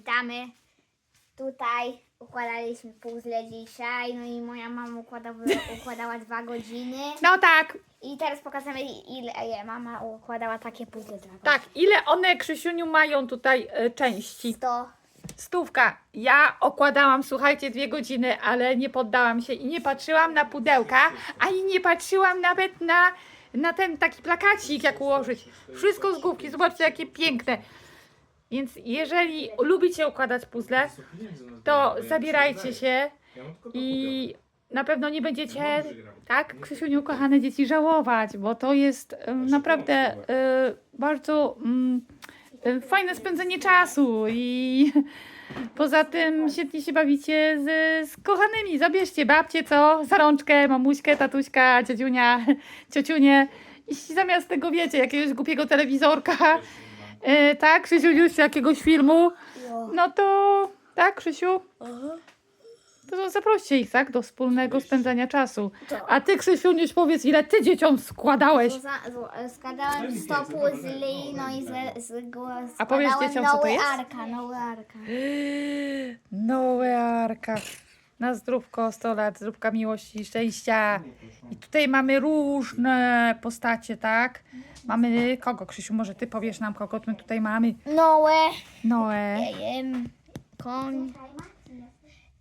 Witamy. Tutaj układaliśmy puzzle dzisiaj, no i moja mama układała, układała dwa godziny. No tak, I teraz pokażemy ile je mama układała takie puzzle dwa godziny. tak. Ile one, Krzysiuniu, mają tutaj e, części? To Stówka. Ja okładałam, słuchajcie, dwie godziny, ale nie poddałam się i nie patrzyłam na pudełka, ani nie patrzyłam nawet na, na ten taki plakacik, jak ułożyć. Wszystko z główki. Zobaczcie, jakie piękne. Więc jeżeli lubicie układać puzzle, to zabierajcie się i na pewno nie będziecie, tak, Krzysiuniu, kochane dzieci, żałować, bo to jest naprawdę e, bardzo mm, e, fajne spędzenie czasu i poza tym świetnie się bawicie z, z kochanymi. Zabierzcie babcie, co? Za rączkę, mamuśkę, tatuśka, ciociunia, ciociunię. I zamiast tego, wiecie, jakiegoś głupiego telewizorka, e, tak, Krzysiuniu, czy jakiegoś filmu, no to, tak, Krzysiu? To zaproście ich, tak, do wspólnego spędzania czasu. A ty, Krzysiuniuś, powiedz, ile ty dzieciom składałeś? za, z, składałem 100 puzli, no i z, z, go, A powiesz składałem dzieciom, co to nowe jest? arka, nowe arka. Nowe arka. Na zdrówko, 100 lat, zdrówka miłości i szczęścia. I tutaj mamy różne postacie, tak? Mamy kogo, Krzysiu, może ty powiesz nam, kogo my tutaj mamy? Noe, Noe. em, koń,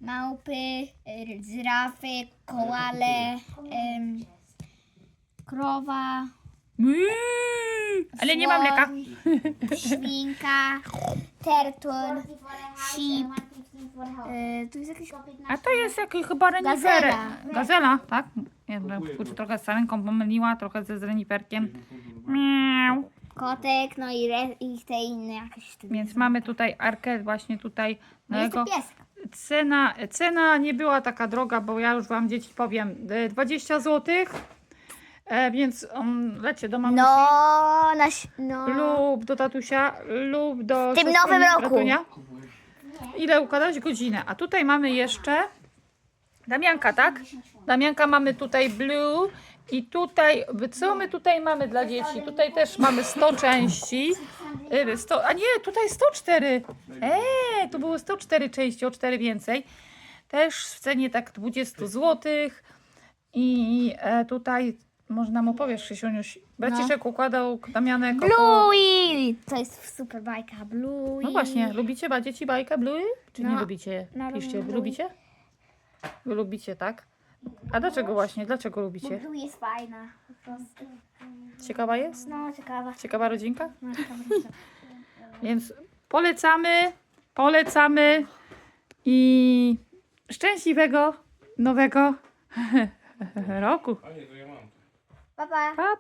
małpy, r- żyrafy, koale, em, krowa, Mm, Ale nie ma mleka. słoń, świnka, tertul, sip, e, tu jest jakiś A to jest jakiś chyba renifer. Gazela. Gazela, tak? Nie wiem, kurczę, trochę z sarenką pomyliła, trochę ze z reniferkiem. Miau. kotek, no i, re, i te inne jakieś. tu Więc mamy tutaj arkę właśnie tutaj No jest pieska. Cena, cena nie była taka droga, bo ja już wam dzieci powiem, e, 20 zł. E, więc um, lecie do mamusi No, no. lub do tatusia lub do W tym siostry nowym roku. bratunia. Ile układać? Godzinę. A tutaj mamy jeszcze Damianka, tak? Damianka mamy tutaj blue i tutaj, co my tutaj mamy dla dzieci? Tutaj też mamy 100 części. Y, 100, a nie, tutaj 104. Eee, tu było 104 części, o 4 więcej. Też w cenie tak 20 zł. I e, tutaj można mu powiesz, Krzysiuniuś, Braciszek układał Damianek około... Bluey! To jest super bajka, Bluey. No właśnie, lubicie ba dzieci bajkę Bluey? Czy nie No, lubicie? no, Piszcie, lubię. lubicie? Wy lubicie, tak? A dlaczego właśnie? Dlaczego Bo lubicie? Bluey jest fajna. Po prostu. Ciekawa jest? No, ciekawa. Ciekawa rodzinka? No, ciekawa. Więc polecamy, polecamy i szczęśliwego nowego roku. 拜拜。